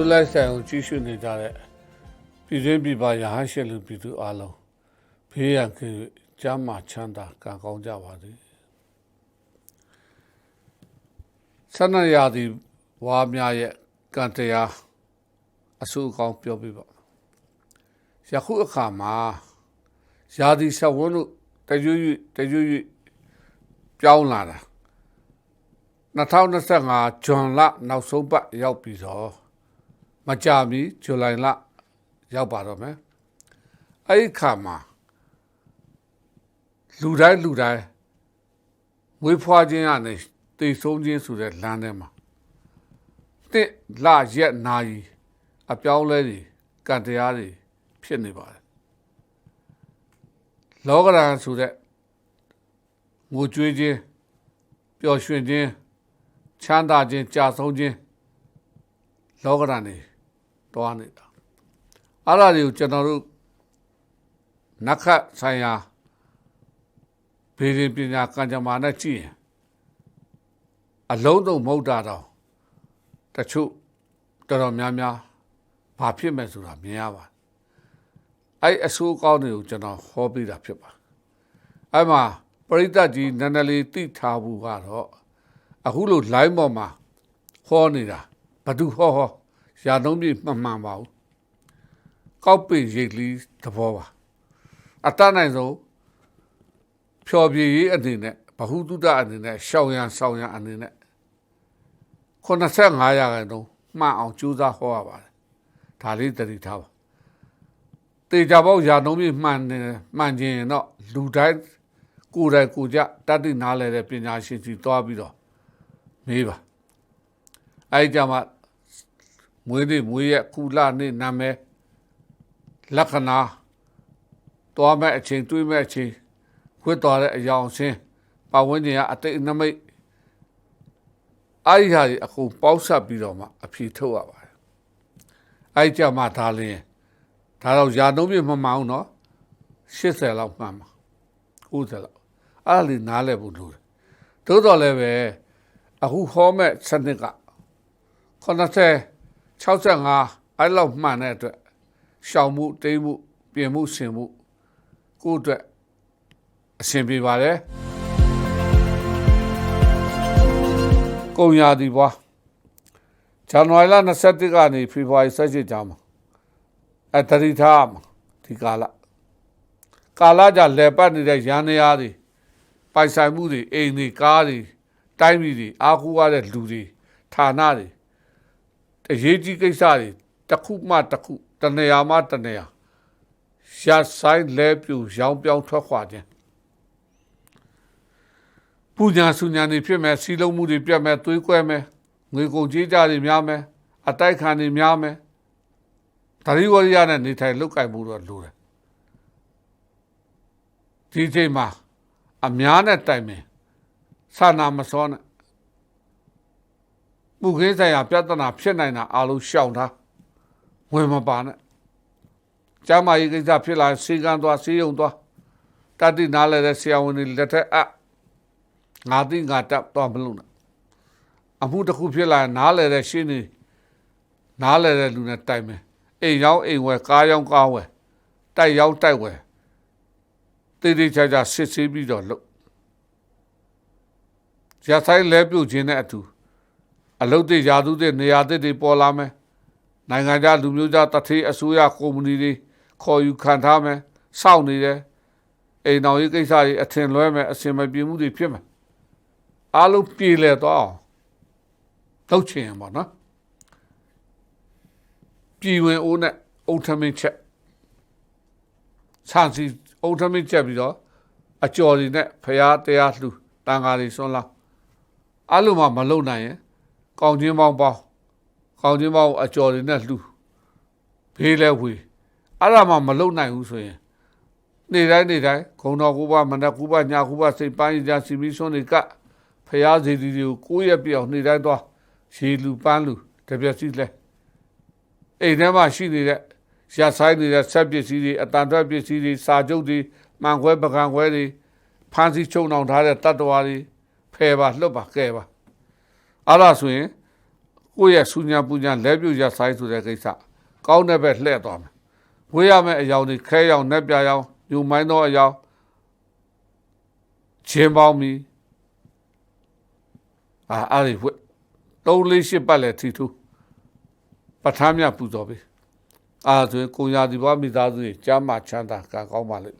လွတ်လပ်ဆိုင်အောင်ကြီးစုနေကြတဲ့ပြည်တွင်းပြည်ပရဟန်းရှင်လူပြည်သူအလုံးဘေးရန်ကင်း၍ကျမ်းမာချမ်းသာကံကောင်းကြပါစေဆန္ဒရာသီဝါများရဲ့ကံတရားအဆူအကောင်းပြောပြပါယခုအခါမှာရာသီဆက်ဝန်းတို့တရွရွတရွရွပြောင်းလာတာ2025ဇွန်လနောက်ဆုံးပတ်ရောက်ပြီတော့ မကြမီဇူလိုင်လရောက်ပါတော့မယ်အဲ့ဒီခါမှာလူတိုင်းလူတိုင်းဝေးဖွားခြင်းကနေတည်ဆုံးခြင်းဆိုတဲ့လမ်းထဲမှာတစ်လရက်နာရီအပြောင်းလဲတွေကံတရားတွေဖြစ်နေပါတယ်လောကရန်ဆိုတဲ့ငိုကြွေးခြင်းပျော်ရွှင်ခြင်းချမ်းသာခြင်းကြာဆုံးခြင်းလောကရန်တွေ တွားနေတာအဲ့ဒါတွေကိုကျွန်တော်တို့နက္ခတ်ဆိုင်ရာဘေးရင်ပညာကံကြမ္မာနဲ့ကြည့်ရင်အလုံးစုံမဟုတ်တာတော့တချို့တော်တော်များများဘာဖြစ်မဲ့ဆိုတာမြင်ရပါတယ်အဲ့အဆိုးကောင်းတွေကိုကျွန်တော်ဟောပြတာဖြစ်ပါအဲ့မှာပရိသတ်ကြီးနန္ဒလီတိထားဘူးကတော့အခုလို့ line ပေါ်မှာဟောနေတာဘသူဟောဟော ရာသုံးပြမှန်မှန်ပါဘူးကောက်ပင်ရိတ်လီသဘောပါအတတ်နိုင်ဆုံးဖြော်ပြရေးအနေနဲ့ဘဟုတုတအနေနဲ့ရှောင်ရန်ဆောင်ရန်အနေနဲ့85ရာခိုင်နှုန်းမှန်အောင်ကြိုးစားဟောရပါတယ်ဒါလေးတတိထားပါတေချာပေါက်ရာနှုံးပြမှန်တယ်မှန်ခြင်းတော့လူတိုင်းကိုယ်တိုင်ကိုယ်ကြတတ်သိနားလဲတဲ့ပညာရှင်ကြီးသွားပြီးတော့မေးပါအဲ့ကြမှာ မွေးနေ့မွေးရက်ကုလနေ့နာမည်လက္ခဏာတွားမဲ့အချိန်တွေးမဲ့အချိန်ခွတ်တော်တဲ့အယောင်ဆင်းပတ်ဝန်းကျင်ကအတိတ်နမိတ်အဲ့ဒီဟာကြီးအခုပေါက်ဆက်ပြီးတော့မှအဖြေထုတ်ရပါတယ်အဲ့ကြမှာဒါလင်းဒါတော့ယာနှုံးပြမမှန်အောင်နော်80လောက်မှန်ပါ90လောက်အဲ့ဒါလေးနားလဲဖို့လိုတယ်သို့တော်လည်းပဲအခုဟောမဲ့စနစ်က90 65အဲ့လောက်မှန်တဲ့အတွက်ရှောင်မှုတိမ်မှုပြင်မှုဆင်မှုကိုယ့်အတွက်အဆင်ပြေပါတယ်ကုန်ရာဒီပွားဇန်နဝါရီလ21ကနေဖေဖော်ဝါရီ17ကြာမှာအတရိထားမှာဒီကာလကာလကြလဲပတ်နေတဲ့ရန်နေရာတွေပိုင်ဆိုင်မှုတွေအိမ်တွေကားတွေတိုင်းပြည်တွေအားကိုးရတဲ့လူတွေဌာနတွေ အရေးကြီးကိစ္စတွေတစ်ခုမှတစ်ခုတနေရာမှတနေရာရှာဆိုင်လဲပြူရောင်းပြောင်းထွက်ခွာခြင်းပူညာစုညာတွေဖြစ်မဲ့စီလုံးမှုတွေပြတ်မဲ့သွေးကွဲမဲ့ငွေကုန်ကြေးကြတွေများမဲ့အတိုက်ခံတွေများမဲ့တတိဝရိယနဲ့နေထိုင်လုတ်ကင်မှုတော့လိုတယ်ဒီချိန်မှာအများနဲ့တိုင်ပင်စာနာမစောနဲ့ မှုခင်းဆိုင်ရာပြဿနာဖြစ်နိုင်တာအလုံးရှောင်ထားဝင်မပါနဲ့ကျမ်းမာရေးကိစ္စဖြစ်လာစေကန်းသွားစေယုံသွားတတိနားလည်းတဲ့ဆရာဝန်တွေလက်ထက်အငါသိငါတပ်သွားမလို့နဲ့အမှုတစ်ခုဖြစ်လာနားလည်းတဲ့ရှင်းနေနားလည်းတဲ့လူနဲ့တိုင်မယ်အိမ်ရောက်အိမ်ဝယ်ကားရောက်ကားဝယ်တိုက်ရောက်တိုက်ဝယ်တေးသေးချာချာစစ်ဆေးပြီးတော့လုပ်ရဆိုင်လဲပြုတ်ခြင်းနဲ့အတူ အလုတ်တွေယာသူတွေနေရာတွေတွေပေါ်လာမယ်နိုင်ငံခြားလူမျိုးသားတထေးအစိုးရကုမ္ပဏီတွေခေါ်ယူခံထားမယ်စောင့်နေတယ်အိမ်တော်ရေးကိစ္စတွေအထင်လွဲမယ်အစင်မပြေမှုတွေဖြစ်မယ်အားလုံးပြေလည်သွားအောင်လုပ်ချင်ရင်ပေါ့နော်ပြည်ဝင်အိုးနဲ့အုတ်ထမင်းချက်ဆန်စီအုတ်ထမင်းချက်ပြီးတော့အကျော်တွေနဲ့ဖရားတရားလှူတန်ဃာတွေဆွမ်းလာအဲ့လိုမှမလုပ်နိုင်ရင် ကောင်းချင်းပေါင်းပေါင်းကောင်းချင်းပေါင်းအကျော်တွေနဲ့လှူဖေးလဲဝေအဲ့ဒါမှမလုပ်နိုင်ဘူးဆိုရင်နေ့တိုင်းနေ့တိုင်းခုံတော်ကူပါမနက်ကူပါညကူပါစိတ်ပိုင်းကြစီမီဆွန်းတွေကဖရားစီတီတွေကိုကိုယ့်ရဲ့ပြောင်းနေ့တိုင်းသွားရေလူပန်းလူတပြက်စီလဲအိမ်ထဲမှာရှိနေတဲ့ရဆိုင်နေတဲ့ဆက်ပစ္စည်းတွေအတန်ထွက်ပစ္စည်းတွေစာချုပ်တွေမှန်ခွဲပကံခွဲတွေဖန်စီချုံအောင်ထားတဲ့တတ္တဝါတွေဖယ်ပါလှုပ်ပါကဲပါ အဲ့ဒါဆိုရင်ကိုယ့်ရဲ့ဆူညာပူညာလက်ပြုတ်ရဆိုင်ဆိုတဲ့ကိစ္စကောင်းတဲ့ဘက်လှည့်သွားမယ်ဝေးရမယ့်အယောင်တွေခဲရောင်နှက်ပြရောင်ယူမိုင်းသောအယောင်ချင်းပေါင်းမီအာအဲ့ဒီဝက်သုံးလေးရှစ်ပတ်လဲထီထူပဋ္ဌာန်းမြပူဇော်ပြီအာဆိုရင်ကိုညာဒီဘွားမိသားစုကြီးကြားမှချမ်းသာကံကောင်းပါလိမ့်မယ်